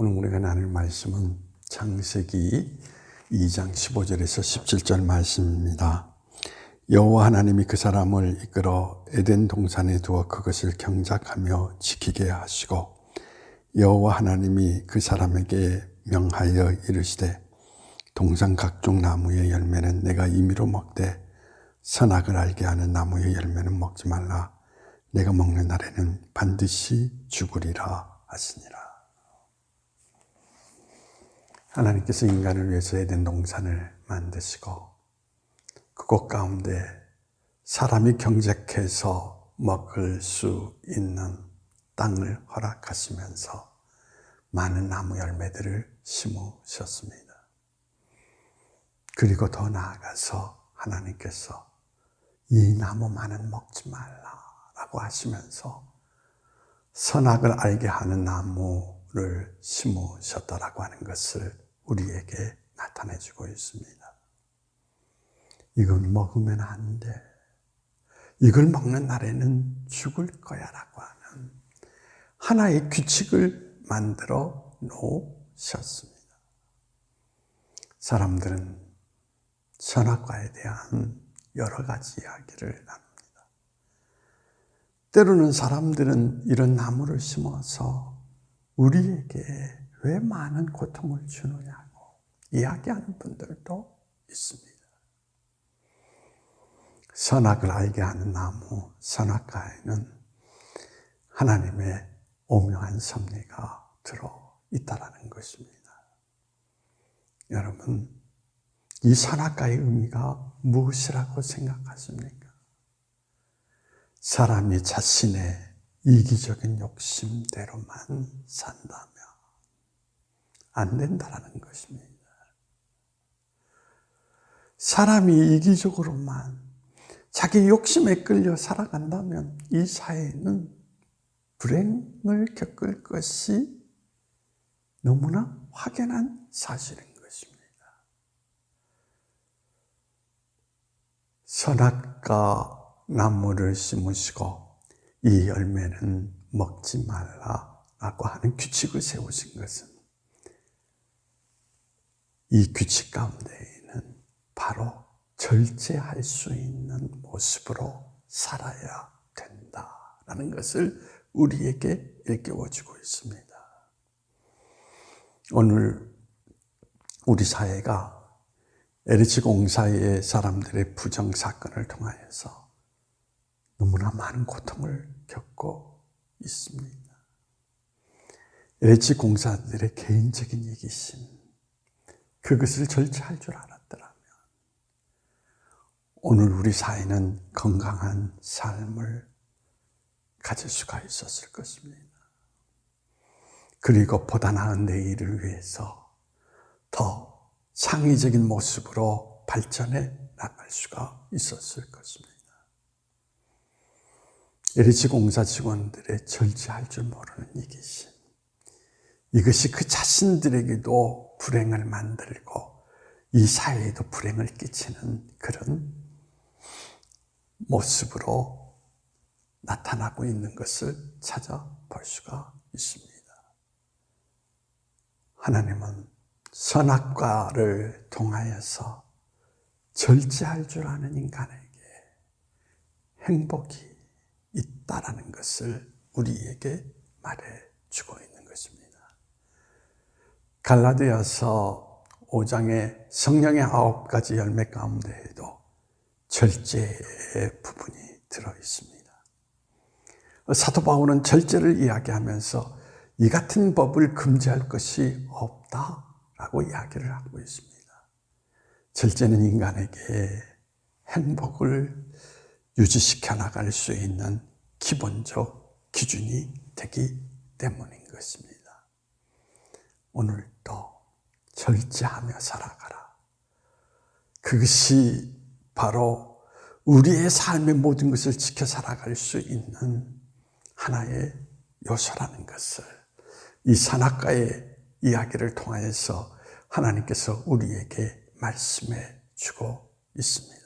오늘 우리가 나눌 말씀은 창세기 2장 15절에서 17절 말씀입니다. 여호와 하나님이 그 사람을 이끌어 에덴 동산에 두어 그것을 경작하며 지키게 하시고 여호와 하나님이 그 사람에게 명하여 이르시되 동산 각종 나무의 열매는 내가 임의로 먹되 선악을 알게 하는 나무의 열매는 먹지 말라 내가 먹는 날에는 반드시 죽으리라 하시니라 하나님께서 인간을 위해서 에덴 동산을 만드시고 그곳 가운데 사람이 경작해서 먹을 수 있는 땅을 허락하시면서 많은 나무 열매들을 심으셨습니다. 그리고 더 나아가서 하나님께서 이 나무만은 먹지 말라라고 하시면서 선악을 알게 하는 나무를 심으셨다라고 하는 것을 우리에게 나타내 주고 있습니다. 이건 먹으면 안 돼. 이걸 먹는 날에는 죽을 거야 라고 하는 하나의 규칙을 만들어 놓으셨습니다. 사람들은 선악과에 대한 여러 가지 이야기를 나눕니다. 때로는 사람들은 이런 나무를 심어서 우리에게 왜 많은 고통을 주느냐고 이야기하는 분들도 있습니다. 선악을 알게 하는 나무, 선악과에는 하나님의 오묘한 섭리가 들어 있다라는 것입니다. 여러분, 이 선악과의 의미가 무엇이라고 생각하십니까? 사람이 자신의 이기적인 욕심대로만 산다면 안 된다라는 것입니다. 사람이 이기적으로만 자기 욕심에 끌려 살아간다면 이 사회는 불행을 겪을 것이 너무나 확연한 사실인 것입니다. 선악과 나무를 심으시고 이 열매는 먹지 말라라고 하는 규칙을 세우신 것은 이 규칙 가운데에는 바로 절제할 수 있는 모습으로 살아야 된다라는 것을 우리에게 일깨워주고 있습니다. 오늘 우리 사회가 LH 공사의 사람들의 부정 사건을 통하여서 너무나 많은 고통을 겪고 있습니다. LH 공사들의 개인적인 이기심, 그것을 절제할 줄 알았더라면 오늘 우리 사회는 건강한 삶을 가질 수가 있었을 것입니다. 그리고 보다 나은 내일을 위해서 더 창의적인 모습으로 발전해 나갈 수가 있었을 것입니다. LH 공사 직원들의 절제할 줄 모르는 이기심. 이것이 그 자신들에게도 불행을 만들고 이 사회에도 불행을 끼치는 그런 모습으로 나타나고 있는 것을 찾아볼 수가 있습니다. 하나님은 선악과를 통하여서 절제할 줄 아는 인간에게 행복이 있다라는 것을 우리에게 말해 주고 있는. 갈라디아서 5장의 성령의 아홉 가지 열매 가운데에도 절제의 부분이 들어 있습니다. 사도 바울은 절제를 이야기하면서 이 같은 법을 금지할 것이 없다라고 이야기를 하고 있습니다. 절제는 인간에게 행복을 유지시켜 나갈 수 있는 기본적 기준이 되기 때문인 것입니다. 오늘 도 절제하며 살아가라. 그것이 바로 우리의 삶의 모든 것을 지켜 살아갈 수 있는 하나의 요소라는 것을 이 산악가의 이야기를 통하여서 하나님께서 우리에게 말씀해 주고 있습니다.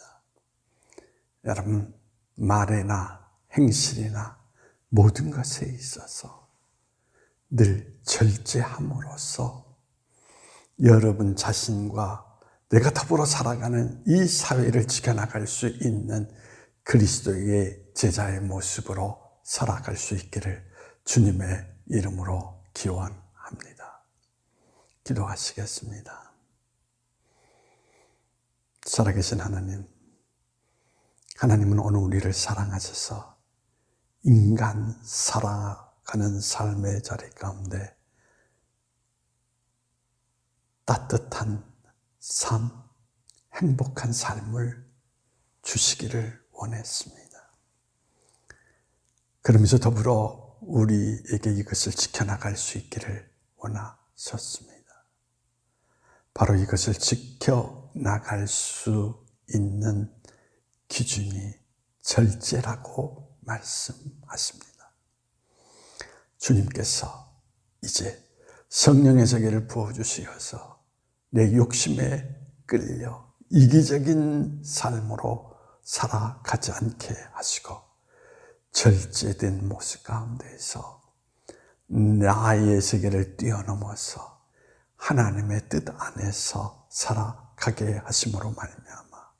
여러분, 말에나 행실이나 모든 것에 있어서 늘 절제함으로써 여러분 자신과 내가 더불어 살아가는 이 사회를 지켜나갈 수 있는 그리스도의 제자의 모습으로 살아갈 수 있기를 주님의 이름으로 기원합니다. 기도하시겠습니다. 살아계신 하나님, 하나님은 오늘 우리를 사랑하셔서 인간 살아가는 삶의 자리 가운데 따뜻한 삶, 행복한 삶을 주시기를 원했습니다. 그러면서 더불어 우리에게 이것을 지켜나갈 수 있기를 원하셨습니다. 바로 이것을 지켜나갈 수 있는 기준이 절제라고 말씀하십니다. 주님께서 이제 성령의 세계를 부어주시어서 내 욕심에 끌려 이기적인 삶으로 살아가지 않게 하시고 절제된 모습 가운데서 나의 세계를 뛰어넘어서 하나님의 뜻 안에서 살아가게 하심으로 말미암아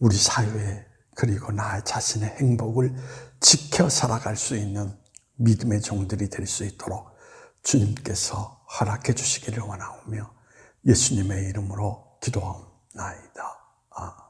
우리 사회 그리고 나 자신의 행복을 지켜 살아갈 수 있는 믿음의 종들이 될 수 있도록 주님께서 허락해 주시기를 원하오며 예수님의 이름으로 기도하옵나이다. 아멘.